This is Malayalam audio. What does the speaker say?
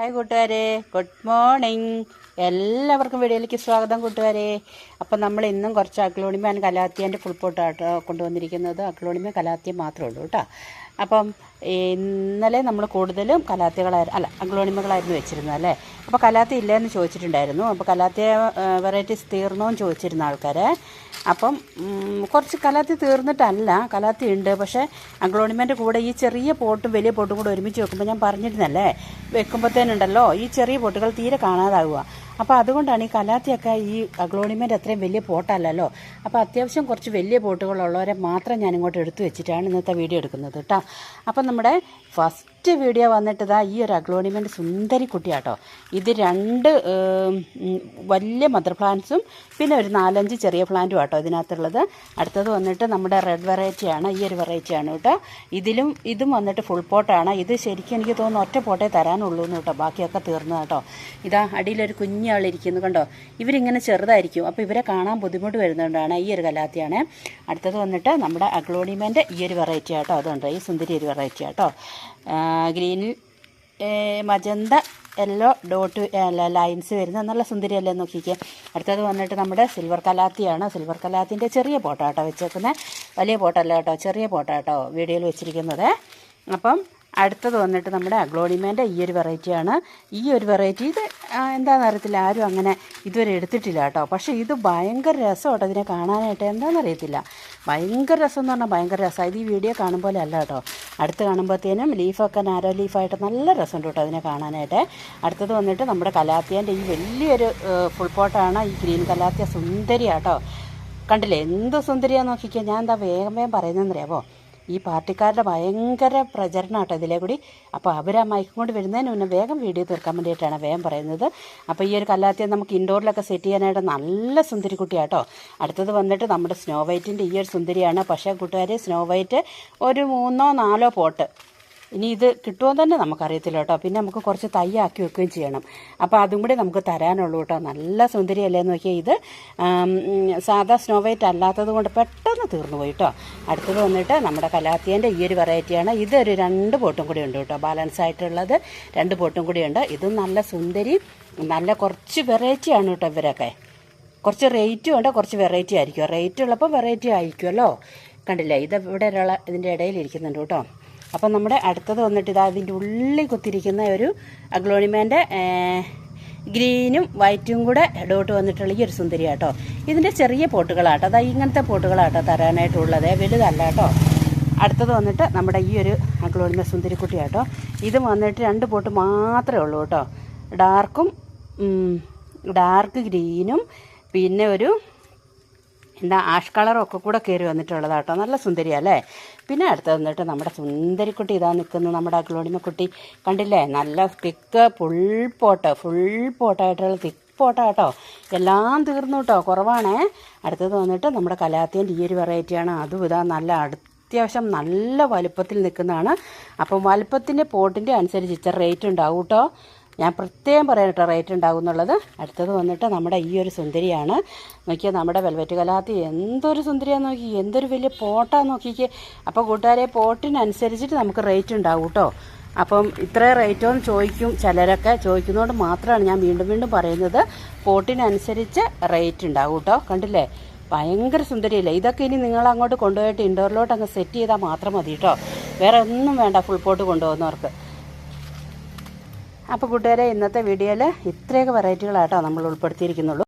ഹായ് കൂട്ടുകാരെ ഗുഡ് മോർണിംഗ്. എല്ലാവർക്കും വീഡിയോയിലേക്ക് സ്വാഗതം കൂട്ടുകാരെ. അപ്പം നമ്മൾ ഇന്നും കുറച്ച് അക്ലോണിമ ആൻഡ് കലാത്തിയന്റെ ഫുൾ പോട്ടാട്ടോ കൊണ്ടുവന്നിരിക്കുന്നത്. അക്ലോണിമ കലാത്തിയം മാത്രമേ ഉള്ളൂ കേട്ടോ. അപ്പം ഇന്നലെ നമ്മൾ കൂടുതലും കലാത്തികളായിരുന്നു അല്ല അഗ്ലോണിമകളായിരുന്നു വെച്ചിരുന്നത് അല്ലേ? അപ്പോൾ കലാത്തി ഇല്ലയെന്ന് ചോദിച്ചിട്ടുണ്ടായിരുന്നു. അപ്പോൾ കലാത്തിയ വെറൈറ്റീസ് തീർന്നോ എന്ന് ചോദിച്ചിരുന്ന ആൾക്കാരെ. അപ്പം കുറച്ച് കലാത്തി തീർന്നിട്ടല്ല കലാത്തി ഉണ്ട്. പക്ഷേ അംഗ്ലോണിമേന്റെ കൂടെ ഈ ചെറിയ പോട്ടും വലിയ പോട്ടും കൂടെ ഒരുമിച്ച് വെക്കുമ്പോൾ ഞാൻ പറഞ്ഞിരുന്നല്ലേ വെക്കുമ്പോഴത്തേനുണ്ടല്ലോ ഈ ചെറിയ പോട്ടുകൾ തീരെ കാണാതാവുക. അപ്പോൾ അതുകൊണ്ടാണ് ഈ കലാത്തിയൊക്കെ ഈ അഗ്ലോണിമെന്റ് അത്രയും വലിയ പോട്ടല്ലല്ലോ. അപ്പോൾ അത്യാവശ്യം കുറച്ച് വലിയ പോട്ടുകളുള്ളവരെ മാത്രം ഞാൻ ഇങ്ങോട്ട് എടുത്തു വെച്ചിട്ടാണ് ഇന്നത്തെ വീഡിയോ എടുക്കുന്നത് കേട്ടോ. അപ്പം നമ്മുടെ ഫസ്റ്റ് വീഡിയോ വന്നിട്ട് ഇതാ ഈ ഒരു അഗ്ലോണിമെന്റ് സുന്ദരി കുട്ടിയാട്ടോ. ഇത് രണ്ട് വലിയ മദർ പ്ലാന്റ്സും പിന്നെ ഒരു നാലഞ്ച് ചെറിയ പ്ലാന്റും ആട്ടോ ഇതിനകത്തുള്ളത്. അടുത്തത് വന്നിട്ട് നമ്മുടെ റെഡ് വെറൈറ്റിയാണ് ഈ ഒരു വെറൈറ്റിയാണ് കേട്ടോ. ഇതിലും ഇതും വന്നിട്ട് ഫുൾ പോട്ടാണ്. ഇത് ശരിക്കും എനിക്ക് തോന്നുന്നു ഒറ്റ പോട്ടേ തരാനുള്ളൂ എന്ന് കേട്ടോ. ബാക്കിയൊക്കെ തീർന്നു കേട്ടോ ഇതാ അടിയിലൊരു കുഞ്ഞാളിരിക്കുന്നു കണ്ടോ? ഇവരിങ്ങനെ ചെറുതായിരിക്കും. അപ്പോൾ ഇവരെ കാണാൻ ബുദ്ധിമുട്ട് വരുന്നതുകൊണ്ടാണ് ഈ ഒരു കലാത്തിയാണ്. അടുത്തത് വന്നിട്ട് നമ്മുടെ അഗ്ലോണിമേന്റെ ഈ ഒരു വെറൈറ്റി ആട്ടോ. അതുണ്ട്. ഈ സുന്ദരി ഒരു വെറൈറ്റി ആട്ടോ. ഗ്രീനിൽ മജന്ത യെല്ലോ ഡോട്ട് ലൈൻസ് വരുന്ന നല്ല സുന്ദരിയല്ലേ നോക്കിക്കേ. അടുത്തത് വന്നിട്ട് നമ്മുടെ സിൽവർ കലാത്തിയാണ്. സിൽവർ കലാത്തിന്റെ ചെറിയ പോട്ടാട്ടോ വെച്ചേക്കുന്നത് വലിയ പോട്ടല്ല കേട്ടോ. ചെറിയ പോട്ടാട്ടോ വീഡിയോയിൽ വെച്ചിരിക്കുന്നത്. അപ്പം അടുത്തത് വന്നിട്ട് നമ്മുടെ അഗ്ലോണിമേന്റെ ഈ ഒരു വെറൈറ്റിയാണ് ഈ ഒരു വെറൈറ്റി ഇത് എന്താണെന്ന് അറിയത്തില്ല. ആരും അങ്ങനെ ഇതുവരെ എടുത്തിട്ടില്ല കേട്ടോ. പക്ഷേ ഇത് ഭയങ്കര രസമാട്ടോ ഇതിനെ കാണാനായിട്ട്. എന്താണെന്ന് അറിയത്തില്ല. ഭയങ്കര രസം എന്ന് പറഞ്ഞാൽ ഭയങ്കര രസമാണ് ഇത് ഈ വീഡിയോ കാണുമ്പോൾ അല്ല കേട്ടോ. അടുത്ത് കാണുമ്പോഴത്തേനും ലീഫൊക്കെ നാരോ ലീഫായിട്ട് നല്ല രസമുണ്ട് കേട്ടോ അതിനെ കാണാനായിട്ട്. അടുത്തത് വന്നിട്ട് നമ്മുടെ കലാത്തിയന്റെ ഈ വലിയൊരു ഫുൾ പോട്ടാണ് ഈ ഗ്രീൻ കലാത്തിയ സുന്ദരിയാട്ടോ കണ്ടില്ലേ? എന്ത് സുന്ദരിയാണെന്ന് നോക്കിക്കാൻ ഞാൻ എന്താ വേഗം വേഗം പറയുന്നതെന്നറിയാവോ? ഈ പാർട്ടിക്കാരുടെ ഭയങ്കര പ്രചരണം കേട്ടോ ഇതിലെ കൂടി. അപ്പോൾ അവർ ആ മയക്കം കൊണ്ട് വരുന്നതിന് മുന്നേ വേഗം വീഡിയോ തീർക്കാൻ വേണ്ടിയിട്ടാണ് വേഗം പറയുന്നത്. അപ്പോൾ ഈ ഒരു കല്ലാത്തിയെ നമുക്ക് ഇൻഡോറിലൊക്കെ സെറ്റ് ചെയ്യാനായിട്ട് നല്ല സുന്ദരി കുട്ടിയാട്ടോ. അടുത്തത് വന്നിട്ട് നമ്മുടെ സ്നോ വൈറ്റിന്റെ ഈ ഒരു സുന്ദരിയാണ്. പക്ഷേ കൂട്ടുകാർ സ്നോ വൈറ്റ് ഒരു മൂന്നോ നാലോ പോട്ട്. ഇനി ഇത് കിട്ടുമോ തന്നെ നമുക്കറിയത്തില്ല കേട്ടോ. പിന്നെ നമുക്ക് കുറച്ച് തയ്യാക്കി വെക്കുകയും ചെയ്യണം. അപ്പോൾ അതും കൂടി നമുക്ക് തരാനുള്ളൂ കേട്ടോ. നല്ല സുന്ദരിയല്ലേ നോക്കിയാൽ ഇത്. സാധാ സ്നോ വൈറ്റ് അല്ലാത്തത് കൊണ്ട് പെട്ടെന്ന് തീർന്നു പോയി കേട്ടോ. അടുത്തത് വന്നിട്ട് നമ്മുടെ കലാത്തിയന്റെ ഈ ഒരു വെറൈറ്റിയാണ് ഇതൊരു രണ്ട് പോട്ടും കൂടി ഉണ്ട് കേട്ടോ. ബാലൻസ് ആയിട്ടുള്ളത് രണ്ട് പോട്ടും കൂടി ഉണ്ട്. ഇതും നല്ല സുന്ദരി നല്ല കുറച്ച് വെറൈറ്റിയാണ് കേട്ടോ ഇവരൊക്കെ. കുറച്ച് റേറ്റും ഉണ്ട് കുറച്ച് വെറൈറ്റി ആയിരിക്കും. റേറ്റ് ഉള്ളപ്പോൾ വെറൈറ്റി ആയിരിക്കുമല്ലോ. കണ്ടില്ലേ? ഇത് ഇവിടെ ഇതിന്റെ ഇടയിൽ ഇരിക്കുന്നുണ്ട് കേട്ടോ. അപ്പം നമ്മുടെ അടുത്തത് വന്നിട്ട് ഇതാ ഇതിന്റെ ഉള്ളിൽ കുത്തിരിക്കുന്ന ഒരു അഗ്ലോണിമേന്റെ ഗ്രീനും വൈറ്റും കൂടെ ഡോട്ട് വന്നിട്ടുള്ള ഈ ഒരു സുന്ദരി കേട്ടോ ഇതിന്റെ ചെറിയ പോട്ടുകളാട്ടോ. അതാ ഇങ്ങനത്തെ പോട്ടുകളാട്ടോ തരാനായിട്ടുള്ളത്. വലുതല്ല കേട്ടോ. അടുത്തത് വന്നിട്ട് നമ്മുടെ ഈ ഒരു അഗ്ലോണിമ സുന്ദരിക്കുട്ടി കേട്ടോ ഇത് വന്നിട്ട് രണ്ട് പോട്ട് മാത്രമേ ഉള്ളൂ കേട്ടോ. ഡാർക്കും ഡാർക്ക് ഗ്രീനും പിന്നെ ഒരു എന്താ ആഷ് കളറും ഒക്കെ കൂടെ കയറി വന്നിട്ടുള്ളതാട്ടോ നല്ല സുന്ദരിയല്ലേ പിന്നെ അടുത്ത് വന്നിട്ട് നമ്മുടെ സുന്ദരിക്കുട്ടി ഇതാ നിൽക്കുന്നത് നമ്മുടെ അഗ്ലോണിമക്കുട്ടി. കണ്ടില്ലേ? നല്ല തിക്ക് ഫുൾ പോട്ട് ഫുൾ പോട്ടായിട്ടുള്ള തിക്ക് പോട്ടാട്ടോ എല്ലാം തീർന്നു കേട്ടോ. കുറവാണേ. അടുത്തത് വന്നിട്ട് നമ്മുടെ കലാത്തിന്റെ ഈ ഒരു വെറൈറ്റിയാണ് അതും ഇതാ നല്ല അത്യാവശ്യം നല്ല വലുപ്പത്തിൽ നിൽക്കുന്നതാണ്. അപ്പം വലുപ്പത്തിന്റെ പോട്ടിന്റെ അനുസരിച്ച് ഇച്ചിരി റേറ്റ് ഉണ്ടാവും കേട്ടോ. ഞാൻ പ്രത്യേകം പറയാനിട്ട് റേറ്റ് ഉണ്ടാകും എന്നുള്ളത് അടുത്തത് വന്നിട്ട് നമ്മുടെ ഈ ഒരു സുന്ദരിയാണ്. നോക്കിയാൽ നമ്മുടെ വെൽവെറ്റ് കലാത്തി എന്തൊരു സുന്ദരിയാന്ന് നോക്കി എന്തൊരു വലിയ പോട്ടാ നോക്കിക്ക്. അപ്പോൾ കൂട്ടുകാരെ പോട്ടിനനുസരിച്ചിട്ട് നമുക്ക് റേറ്റ് ഉണ്ടാവും കേട്ടോ. അപ്പം ഇത്ര റേറ്റോ എന്ന് ചോദിക്കും ചിലരൊക്കെ. ചോദിക്കുന്നതുകൊണ്ട് മാത്രമാണ് ഞാൻ വീണ്ടും വീണ്ടും പറയുന്നത്. പോട്ടിനനുസരിച്ച് റേറ്റ് ഉണ്ടാവും കേട്ടോ. കണ്ടില്ലേ? ഭയങ്കര സുന്ദരിയല്ലേ? ഇതൊക്കെ ഇനി നിങ്ങൾ അങ്ങോട്ട് കൊണ്ടുപോയിട്ട് ഇൻഡോറിലോട്ട് അങ്ങ് സെറ്റ് ചെയ്താൽ മാത്രം മതി കേട്ടോ. വേറെ ഒന്നും വേണ്ട ഫുൾ പോട്ട് കൊണ്ടുപോകുന്നവർക്ക്. അപ്പോൾ കൂട്ടുകാരെ ഇന്നത്തെ വീഡിയോയിൽ ഇത്രയൊക്കെ വെറൈറ്റികളാട്ടോ നമ്മൾ ഉൾപ്പെടുത്തിയിരിക്കുന്നുള്ളൂ.